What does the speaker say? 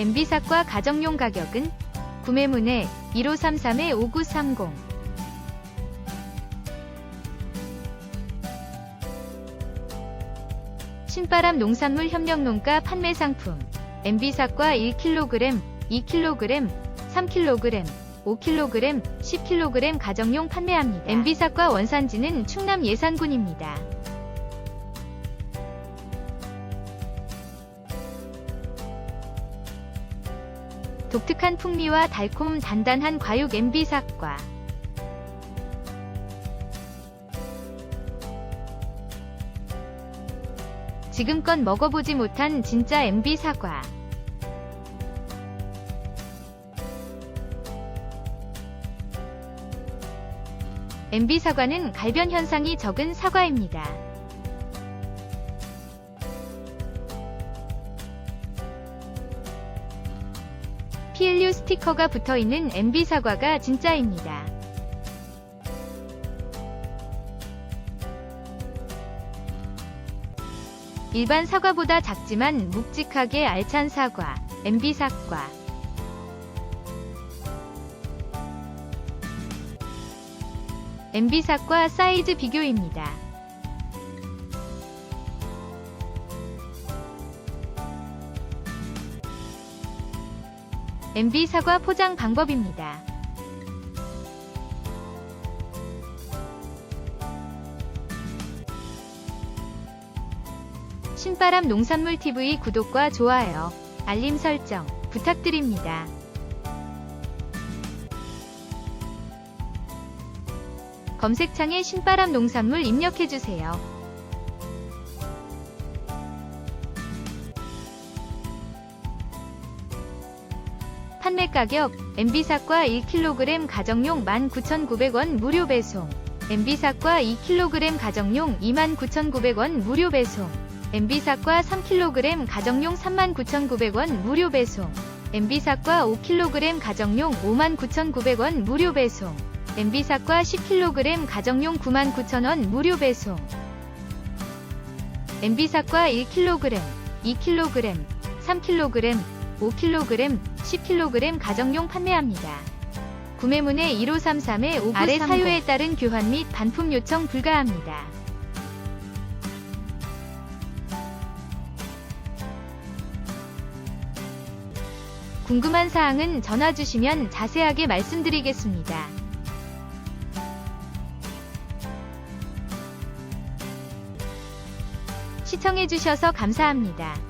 MB삭과 가정용 가격은 구매문의 1533-5930 신바람 농산물 협력농가 판매 상품 MB삭과 1kg, 2kg, 3kg, 5kg, 10kg 가정용 판매합니다. MB삭과 원산지는 충남 예산군입니다. 독특한 풍미와 달콤 단단한 과육 MB삭과 지금껏 먹어보지 못한 진짜 MB 사과. MB 사과는 갈변 현상이 적은 사과입니다. PLU 스티커가 붙어 있는 MB 사과가 진짜입니다. 일반 사과보다 작지만 묵직하게 알찬 사과, MB 사과. MB 사과 사이즈 비교입니다. MB 사과 포장 방법입니다. 신바람 농산물 TV 구독과 좋아요, 알림 설정 부탁드립니다. 검색창에 신바람 농산물 입력해주세요. 판매 가격 MB삭과 1kg 가정용 19,900원 무료 배송. MB삭과 2kg 가정용 29,900원 무료 배송. MB삭과 3kg 가정용 39,900원 무료 배송. MB삭과 5kg 가정용 59,900원 무료 배송. MB삭과 10kg 가정용 99,000원 무료 배송. MB삭과 1kg, 2kg, 3kg, 5kg, 10kg 가정용 판매합니다. 구매문의 1533에 아래 사유에 따른 교환 및 반품 요청 불가합니다. 궁금한 사항은 전화 주시면 자세하게 말씀드리겠습니다. 시청해주셔서 감사합니다.